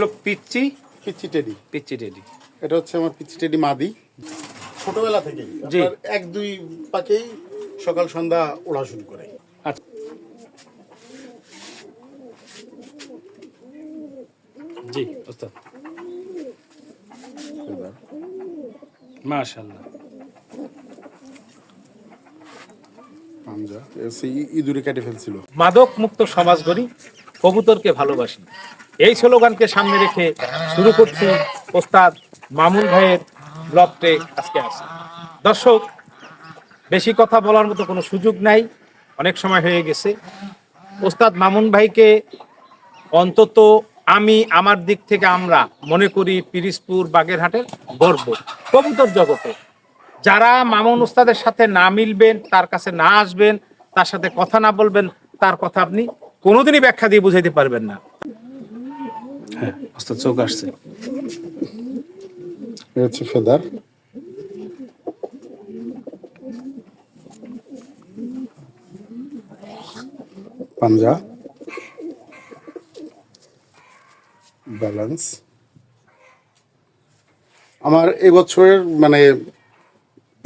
হলো পিচ্চি? পিচ্ছি টেডি। পিচ্চি টেডি। এটা হচ্ছে আমার পিচ্ছি টেডি মাদি। ছোটবেলা থেকেই। জি। এক দুই পাকেই সকাল সন্ধ্যা ওড়া শুরু করে। আচ্ছা। জি ওস্তাদ। মাশাল্লাহ ইঁদুরে কেটে ফেলছিল। মাদক মুক্ত সমাজ গড়ি কবুতরকে ভালোবাসি এই স্লোগানকে সামনে রেখে শুরু করছি ওস্তাদ মামুন ভাইয়ের ব্লগটে আজকে আসি। দর্শক, বেশি কথা বলার মতো কোনো সুযোগ নাই, অনেক সময় হয়ে গেছে। ওস্তাদ মামুন ভাইকে অন্তত আমি আমার দিক থেকে আমরা মনে করি পিরিসপুর বাগেরহাটের গর্ব। কবুতর জগতে। যারা মামুন উস্তাদের সাথে না মিলবেন, তার কাছে না আসবেন, তার সাথে কথা না বলবেন, তার কথা আপনি কোনোদিনই ব্যাখ্যা দিয়ে বুঝাইতে পারবেন না। হ্যাঁ ওস্তাদ চোখ আসছে। হচ্ছে ফেদার। পাঞ্জা। ব্যালেন্স। আমার এবছরের মানে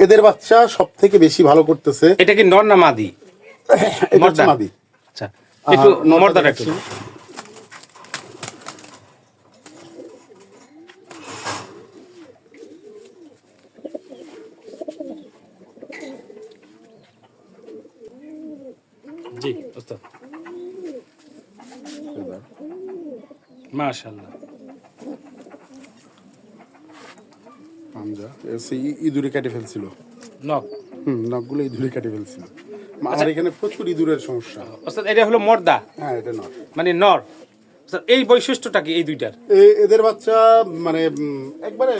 এদের বাচ্চা সব থেকে বেশি ভালো করতেছে এটা কি নর না মাদি? মাদি। আচ্ছা একটু নরটা একটু দেখাচ্ছি। জি ওস্তাদ পাঞ্জা ইঁদুরে কেটে ফেলছিল। নক হুম নখগুলো ইঁদুরে কেটে ফেলছিল। আমার এখানে প্রচুর ইঁদুরের সমস্যা। ওস্তাদ এটা হলো মর্দা? হ্যাঁ এটা নয় মানে নর। এই বৈশিষ্ট্যটা কি এই দুইটার? এদের বাচ্চা মানে একবারে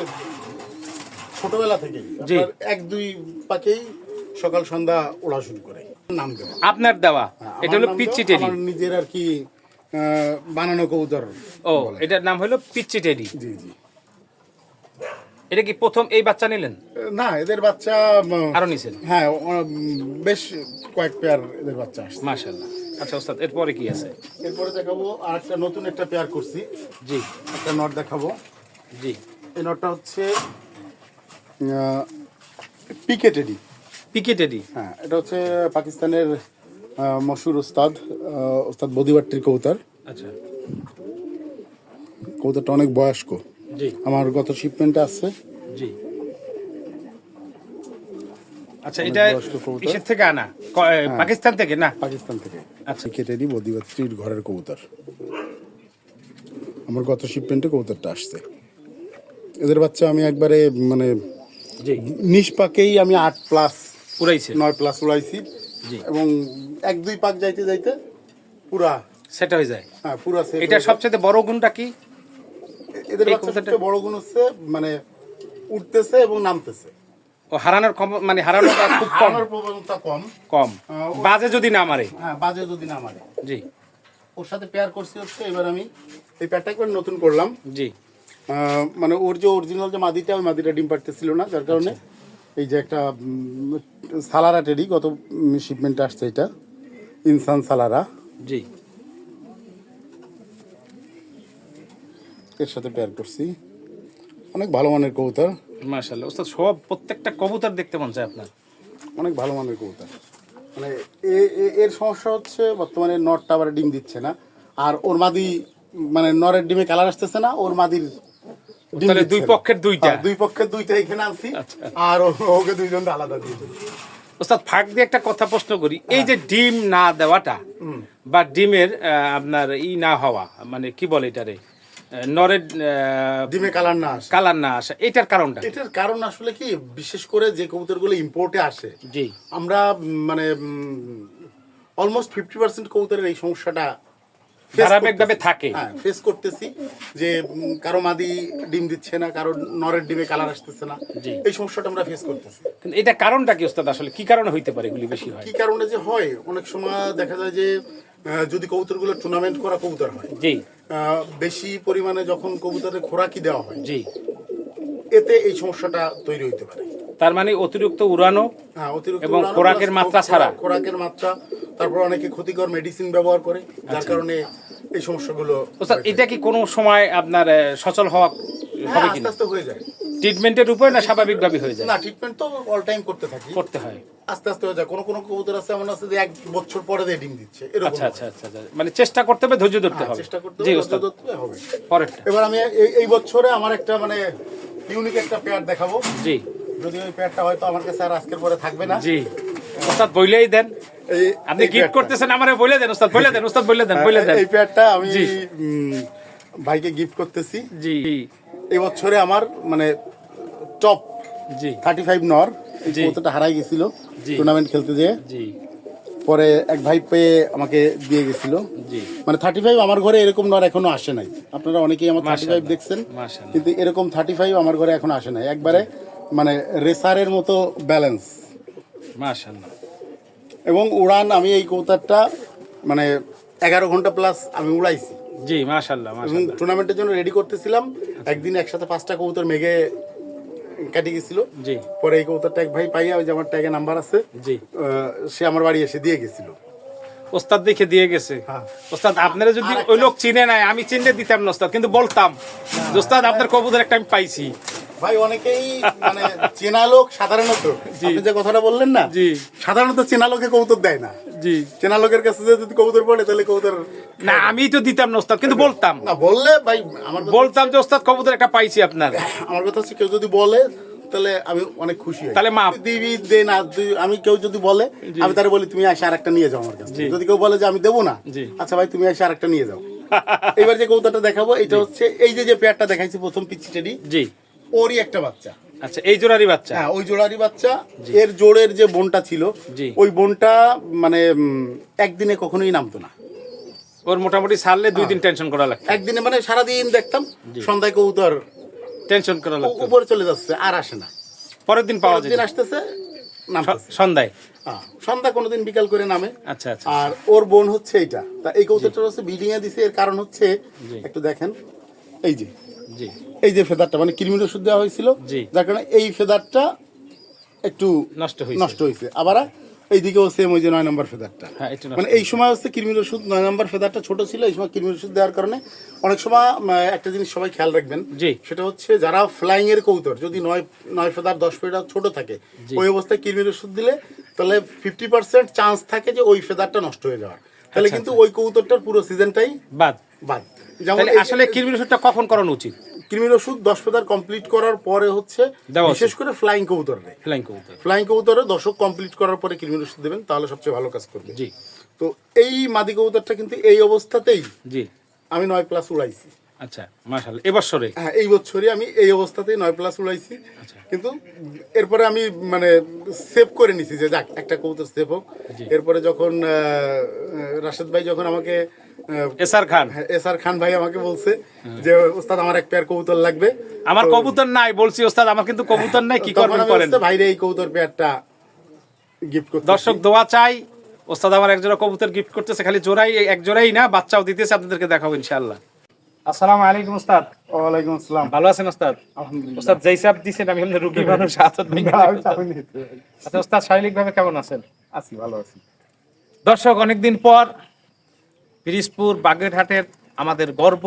ছোটবেলা। আপনার এক দুই পাকেই সকাল সন্ধ্যা ওড়া শুরু করে। নাম দেওয়া। আপনার দেওয়া। হ্যাঁ, এটা হলো টেডি আমার নিজের আর কি বানানো কবুতর ও এটার নাম হলো পিচ্চি টেডি। জি জি। এটা কি প্রথম এই বাচ্চা নিলেন? না এদের বাচ্চা আরও নিছেন? হ্যাঁ বেশ কয়েক পেয়ার এদের বাচ্চা আসছে। মাশাআল্লাহ। আচ্ছা ওস্তাদ এরপরে কি আছে? এরপরে দেখাবো আর একটা নতুন একটা পেয়ার করছি। জি। একটা নট দেখাবো। জি। এই নটটা হচ্ছে পিকেটেডি পিকে টেডি। হ্যাঁ এটা হচ্ছে পাকিস্তানের আহ, মশহুর ওস্তাদ ওস্তাদ বদিবাট্টির কবুতর। আচ্ছা। কবুতরটা অনেক বয়স্ক। আমার গত শিপমেন্টে আছে। জি। আচ্ছা এটা কিসের থেকে আনা? পাকিস্তান থেকে না? পাকিস্তান থেকে। আচ্ছা। ক্রিকেটেরই বদিবাট্টির ঘরের কবুতর। আমার গত শিপমেন্টে কবুতরটা আসছে। এদের বাচ্চা আমি একবারে মানে নিষ্পাকেই আমি আট প্লাস পুরাইছে নয় প্লাস উড়াইছি। এবং এক দুই পাক যাইতে যাইতে পুরা সেটা হয়ে যায়। হ্যাঁ পুরা set এটা সবচেয়ে বড় গুণটা কি? এদের সবচেয়ে বড় গুণ হচ্ছে মানে উঠতেছে এবং নামতেছে। ও হারানোর কম মানে হারানোটা খুব কম। আমার প্রবণতা কম। কম। বাজে যদি না মারে। হ্যাঁ বাজে যদি না মারে। জি। ওর সাথে পেয়ার করছি হচ্ছে এবার আমি এই পেয়ারটা একবার নতুন করলাম। জি। মানে ওর যে অরিজিনাল যে মাদিটা ওই মাদিটা ডিম পাড়তেছিল না যার কারণে এই যে একটা সালারা টেডি গত শিপমেন্ট আসছে এটা? ইনসান সালারা। জি। এর সাথে পেয়ার করছি। অনেক ভালো মানের কবুতর। মাশাআল্লাহ। ওস্তাদ সব প্রত্যেকটা কবুতর দেখতে মন চায় আপনার। অনেক ভালো মানের কবুতর। মানে এর সমস্যা হচ্ছে বর্তমানে নরটা আবার ডিম দিচ্ছে না। আর ওর মাদি মানে নরের ডিমে কালার আসতেছে না ওর মাদির তাহলে দুই পক্ষের দুইটা। হ্যাঁ, দুই পক্ষের দুইটা এখানে আনছি। আচ্ছা। আর ওকে দুইজন আলাদা দিয়ে ওস্তাদ ফাঁক দিয়ে একটা কথা প্রশ্ন করি। এই যে ডিম না দেওয়াটা বা ডিমের আপনার ই না হওয়া মানে কি বলে এটারে? নরের ডিমে কালার না আসে। কালার না আসা। এটার কারণটা? এটার কারণ আসলে কি বিশেষ করে যে কবুতরগুলো ইম্পোর্টে আসে জি। আমরা মানে অলমোস্ট ফিফটি পার্সেন্ট কবুতরের এই সমস্যাটা ধারাবাহিকভাবে। থাকে। হ্যাঁ ফেস করতেছি যে কারও মাদি ডিম দিচ্ছে না কারও নরের ডিমে কালার আসতেছে না। এই সমস্যাটা আমরা ফেস করতেছি। কিন্তু এটা কারণটা কি ওস্তাদ? আসলে কি কারণে হইতে পারে এগুলি বেশি হয়? কি কারণে যে হয়? অনেক সময় দেখা যায় যে যদি কবুতরগুলো টুর্নামেন্ট করা কবুতর হয় জি। বেশি পরিমাণে যখন কবুতরের খোরাকি দেওয়া হয় জি। এতে এই সমস্যাটা তৈরি হইতে পারে। তার মানে অতিরিক্ত উড়ানো হ্যাঁ, অতিরিক্ত এবং খোরাকের মাত্রা ছাড়া। খোরাকের মাত্রা। তারপর অনেকে ক্ষতিকর মেডিসিন ব্যবহার করে যার কারণে এই সমস্যাগুলো হয়ে এটা কি কোনো সময় আপনার সচল হওয়া। হ্যাঁ, হবে আস্তে আস্তে হয়ে যায়। ট্রিটমেন্টের উপরে না স্বাভাবিকভাবে হয়ে যায়? না ট্রিটমেন্ট তো অল টাইম করতে থাকি। করতে হয়। আস্তে আস্তে হয়ে যায়। কোনো কোনো কবুতর আছে এমন আছে যে এক বছর পরে দিয়ে ডিম দিচ্ছে। এরকম আচ্ছা আচ্ছা আচ্ছা আচ্ছা। মানে চেষ্টা করতে হবে ধৈর্য ধরতে হ্যাঁ, হবে। চেষ্টা করতে হবে, ধৈর্য ধরতে হবে। পরেরটা। এবার আমি এই- এই বছরে আমার একটা মানে ইউনিক একটা পেয়ার দেখাবো। জি। যদি ওই পেয়ারটা হয়তো আমার কাছে আর আজকের পরে থাকবে না। জি। ওস্তাদ বইলেই দেন। আপনি গিফট করতেছেন আমারে বলে দেন ওস্তাদ বলে দেন ওস্তাদ বলে দেন বলে দেন। এই পেয়ারটা আমি ভাইকে গিফট করতেছি। জি। এই বছরে আমার মানে টপ জি। থার্টি ফাইভ নর। কতটা হারাই গেছিল টুর্নামেন্ট খেলতে যেয়ে। জি। পরে এক ভাই পেয়ে আমাকে দিয়ে গেছিল। জি। মানে থার্টি ফাইভ আমার ঘরে এরকম নর এখনও আসে নাই। আপনারা অনেকেই আমার থার্টি ফাইভ দেখছেন। কিন্তু এরকম থার্টি ফাইভ আমার ঘরে এখনও আসে নাই। একবারে মানে রেসারের মতো ব্যালেন্স মাশাআল্লাহ। এবং উড়ান আমি এই কৌতারটা মানে এগারো ঘণ্টা প্লাস আমি উড়াইছি। জি মাশাআল্লাহ এবং টুর্নামেন্টের জন্য রেডি করতেছিলাম। একদিন একসাথে পাঁচটা কবুতর মেঘে কাটি গেছিল। জি। পরে এই কবুতরটা এক ভাই পাইয়া ওই যে আমার ট্যাগে নাম্বার আছে জি। সে আমার বাড়ি এসে দিয়ে গেছিল। ওস্তাদ দেখে দিয়ে গেছে। হ্যাঁ। ওস্তাদ আপনারা যদি ওই লোক চিনে নাই আমি চিনলে দিতাম না ওস্তাদ। কিন্তু বলতাম ওস্তাদ আপনার কবুতর একটা আমি পাইছি। ভাই অনেকেই মানে চেনা লোক সাধারণত। আপনি যে কথাটা বললেন না জি। সাধারণত চেনা লোকে দেয় না। জি। চেনা লোকের কাছে যদি পড়ে তাহলে না আমি তো দিতাম না ওস্তাদ কিন্তু বলতাম। না বললে ভাই আমার বলতাম যে ওস্তাদ কবুতর একটা পাইছি আপনার। আমার কথা হচ্ছে কেউ যদি বলে তাহলে আমি অনেক খুশি হই। তাহলে মাপ। দিবি দে না আমি কেউ যদি বলে আমি তারে বলি তুমি আসে আরেকটা নিয়ে যাও আমার কাছে যদি কেউ বলে যে আমি দেবো না আচ্ছা ভাই তুমি আসে আরেকটা নিয়ে যাও। এবার যে কৌতাটা দেখাবো এটা হচ্ছে এই যে যে পেয়ারটা দেখাইছি প্রথম পিচিটেরই জি। ওরই একটা বাচ্চা। আচ্ছা এই জোড়ারই বাচ্চা? হ্যাঁ ওই জোড়ারই বাচ্চা। এর জোড়ের যে বোনটা ছিল ওই বোনটা মানে একদিনে কখনোই নামতো না। ওর মোটামুটি ছাড়লে দুই দিন টেনশন করা লাগতো। একদিনে মানে সারাদিন দেখতাম সন্ধ্যায় কবুতর টেনশন করা লাগতো। উপরে চলে যাচ্ছে আর আসে না। পরের দিন পাওয়া যায়। দিন আসতেছে সন্ধ্যায়? হ্যাঁ, সন্ধ্যা কোনোদিন বিকাল করে নামে। আচ্ছা আচ্ছা আর ওর বোন হচ্ছে এইটা। তা এই কৌতুকটা হচ্ছে বিল্ডিং এ দিছে এর কারণ হচ্ছে একটু দেখেন। এই যে। জি। এই যে ফেদারটা মানে কৃমির ওষুধ দেওয়া হয়েছিল। যার কারণে এই ফেদারটা একটু নষ্ট হয়েছে। নষ্ট হয়েছে। আবার এইদিকেও সেম ওই যে নয় নম্বর ফেদারটা। হ্যাঁ মানে এই সময় হচ্ছে কৃমির ওষুধ নয় নম্বর ফেদারটা ছোট ছিল এই সময় কৃমির ওষুধ দেওয়ার কারণে অনেক সময় একটা জিনিস সবাই খেয়াল রাখবেন। সেটা হচ্ছে যারা ফ্লাইং এর কৌতর যদি নয় নয় ফেদার দশ ফেদার ছোট থাকে ওই অবস্থায় কৃমির ওষুধ দিলে তাহলে ফিফটি পার্সেন্ট চান্স থাকে যে ওই ফেদারটা নষ্ট হয়ে যাওয়ার। তাহলে আচ্ছা, কিন্তু ওই কৌতরটার পুরো সিজনটাই বাদ। বাদ। যেমন আসলে কৃমির ওষুধটা কখন করানো উচিত? কৃমির ওষুধ দশ ফেদার কমপ্লিট করার পরে হচ্ছে বিশেষ করে ফ্লাইং কবুতর ফ্লাইং কবুতর। ফ্লাইং কবুতরে দশক কমপ্লিট করার পরে কৃমির ওষুধ দেবেন তাহলে সবচেয়ে ভালো কাজ করবে। জি। তো এই মাদি কবুতরটা কিন্তু এই অবস্থাতেই জি। আমি নয় প্লাস উড়াইছি। আচ্ছা মাশাআল্লাহ এবছরে হ্যাঁ এই বছরই আমি এই অবস্থাতেই নয় প্লাস উড়াইছি। আচ্ছা। কিন্তু এরপরে আমি মানে সেভ করে নিছি যে যাক একটা কবুতর সেভ হোক। এরপরে যখন রাশেদ ভাই যখন আমাকে এসআর খান। এস আর খান ভাই আমাকে বলছে যে ওস্তাদ আমার এক পেয়ার কবুতর লাগবে। আমার কবুতর নাই বলছি ওস্তাদ আমার কিন্তু কবুতর নাই কি করবেন করেন? ভাইরে এই কবুতর পেয়ারটা গিফট করতে দর্শক দোয়া চাই ওস্তাদ আমার কবুতর গিফট করতেছে খালি জোড়াই এক জোড়াই না বাচ্চাও দিতেছে আপনাদেরকে দেখাবো ইনশাআল্লাহ। আসসালামু আলাইকুম ওস্তাদ। ওয়ালাইকুম আসসালাম। ভালো আছেন ওস্তাদ? আলহামদুলিল্লাহ। ওস্তাদ যেই সাপ দিছেন আমি হলে রুগী মানুষ নিতে। আচ্ছা ওস্তাদ শারীরিকভাবে কেমন আছেন? আছি ভালো আছি। দর্শক অনেকদিন পর পিরিজপুর বাগেরহাটের আমাদের গর্ব,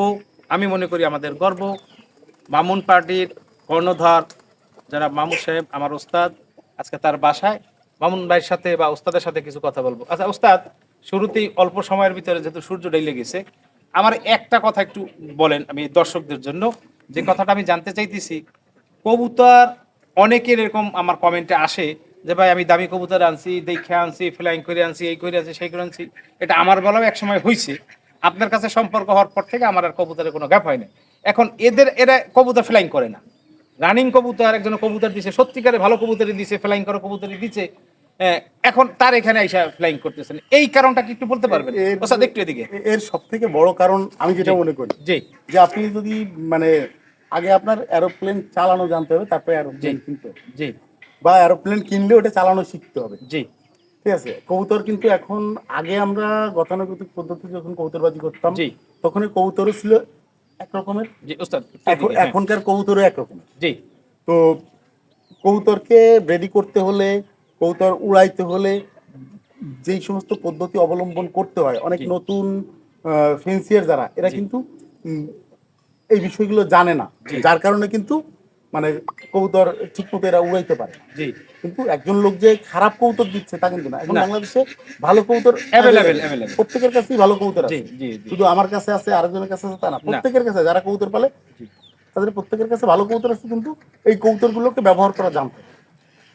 আমি মনে করি আমাদের গর্ব। মামুন পার্টির কর্ণধার যারা মামুন সাহেব, আমার ওস্তাদ, আজকে তার বাসায়। মামুন ভাইয়ের সাথে বা ওস্তাদের সাথে কিছু কথা বলব। আচ্ছা ওস্তাদ, শুরুতেই অল্প সময়ের ভিতরে যেহেতু সূর্য ডেলে গেছে, আমার একটা কথা একটু বলেন আমি দর্শকদের জন্য। যে কথাটা আমি জানতে চাইতেছি, কবুতর অনেকের এরকম আমার কমেন্টে আসে যে ভাই আমি দামি কবুতর আনছি দেখে আনছি ফ্লাইং করে আনছি এই করে আনছি সেই করে আনছি। এটা আমার বলাও এক সময় হয়েছে আপনার কাছে সম্পর্ক হওয়ার পর থেকে আমার আর কবুতরের কোনো গ্যাপ হয় না এখন এদের এরা কবুতর ফ্লাইং করে না। রানিং কবুতর একজন কবুতর দিছে সত্যিকারে ভালো কবুতরই দিছে ফ্লাইং করা কবুতরই দিছে। এখন তার এখানে এসে ফ্লাইং করতেছেন। এই কারণটা কি একটু বলতে পারবেন? একটু এদিকে। এর সব থেকে বড় কারণ আমি যেটা মনে করি জি। যে আপনি যদি মানে আগে আপনার এরোপ্লেন চালানো জানতে হবে তারপরে এরোপ্লেন। কিনতে জি। বা এরোপ্লেন কিনলে ওটা চালানো শিখতে হবে। জি। ঠিক আছে? কবুতর কিন্তু এখন আগে আমরা গতানুগতিক পদ্ধতি যখন কবুতরবাজি করতাম জি। তখন কবুতরও ছিল একরকমের জি ওস্তাদ এখন হ্যাঁ। এখনকার কবুতরও এক রকমের। জি। তো কবুতরকে রেডি করতে হলে কবুতর উড়াইতে হলে যেই সমস্ত পদ্ধতি অবলম্বন করতে হয় অনেক নতুন ফেন্সিয়ার যারা এরা কিন্তু এই বিষয়গুলো জানে না। যার কারণে কিন্তু মানে কবুতর ঠিক মতো এরা উড়াইতে পারে। জি। কিন্তু একজন লোক যে খারাপ কৌতর দিচ্ছে তা কিন্তু না। এখন বাংলাদেশে ভালো কৌতর। প্রত্যেকের কাছেই ভালো কৌতর আছে। শুধু আমার কাছে আছে আরেকজনের কাছে আছে তা না। প্রত্যেকের কাছে যারা কৌতর পালে তাদের প্রত্যেকের কাছে ভালো কৌতর আছে কিন্তু এই কৌতরগুলোকে ব্যবহার করা জানতে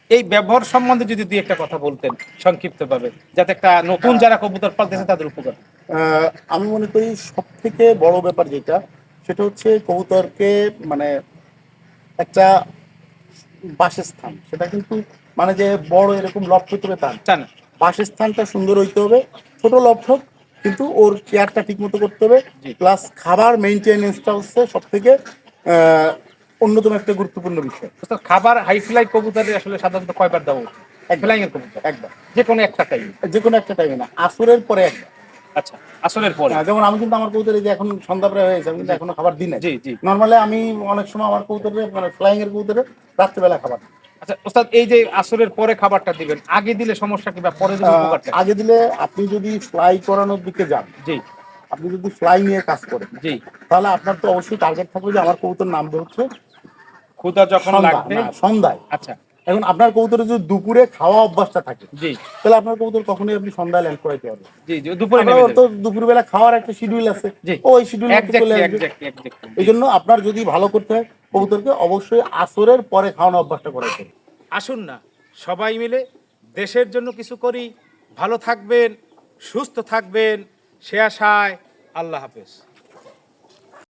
এই ব্যবহার সম্বন্ধে যদি দুই একটা কথা বলতেন সংক্ষিপ্ত ভাবে যাতে একটা নতুন যারা কবুতর পালতেছে তাদের উপকার। আহ, আমি মনে করি সব থেকে বড় ব্যাপার যেটা সেটা হচ্ছে কবুতরকে মানে একটা বাসস্থান সেটা কিন্তু মানে যে বড় এরকম লফট হতে হবে তা না। বাসস্থানটা সুন্দর হইতে হবে ছোট লফট হোক কিন্তু ওর কেয়ারটা ঠিক মতো করতে হবে প্লাস খাবার মেনটেনেন্সটা হচ্ছে সব থেকে অন্যতম একটা গুরুত্বপূর্ণ বিষয়। খাবার হাই ফ্লাই কবুতরের আসলে সাধারণত কয়বার দেওয়া উচিত? ফ্লাইং এর কবুতর? একবার যে কোনো একটা টাইম যে কোনো একটা টাইমে না আসরের পরে একবার আচ্ছা আসলের পরে? হ্যাঁ, যেমন আমি কিন্তু আমার যে এখন সন্ধ্যা প্রায় হয়েছে আমি কিন্তু এখনও খাবার দিই না জি, জি। নর্মালি আমি অনেক সময় আমার মানে ফ্লাইং এর রাত্রেবেলা খাবার। আচ্ছা ওস্তাদ এই যে আসরের পরে খাবারটা দিবেন আগে দিলে সমস্যা কি বা পরে দিলে উপকারটা আগে দিলে আপনি যদি ফ্লাই করানোর দিকে যান জি। আপনি যদি ফ্লাই নিয়ে কাজ করেন জি। তাহলে আপনার তো অবশ্যই টার্গেট থাকবে যে আমার কৌতর নামবে হচ্ছে ক্ষুদা যখন লাগবে? সন্ধ্যায়। আচ্ছা। এখন আপনার কৌতরে যদি দুপুরে খাওয়া অভ্যাসটা থাকে জি। তাহলে আপনার কৌতর কখনোই আপনি সন্ধ্যায় ল্যান্ড করাইতে পারবেন জি জি দুপুরে নেমে তো দুপুরবেলা খাওয়ার একটা শিডিউল আছে ওই শিডিউল চলে আসবে। এই জন্য আপনার যদি ভালো করতে হয় কবুতরকে অবশ্যই আসরের পরে খাওয়ানো অভ্যাসটা করাইতে হবে। আসুন না সবাই মিলে দেশের জন্য কিছু করি ভালো থাকবেন সুস্থ থাকবেন সে আশায় আল্লাহ হাফেজ।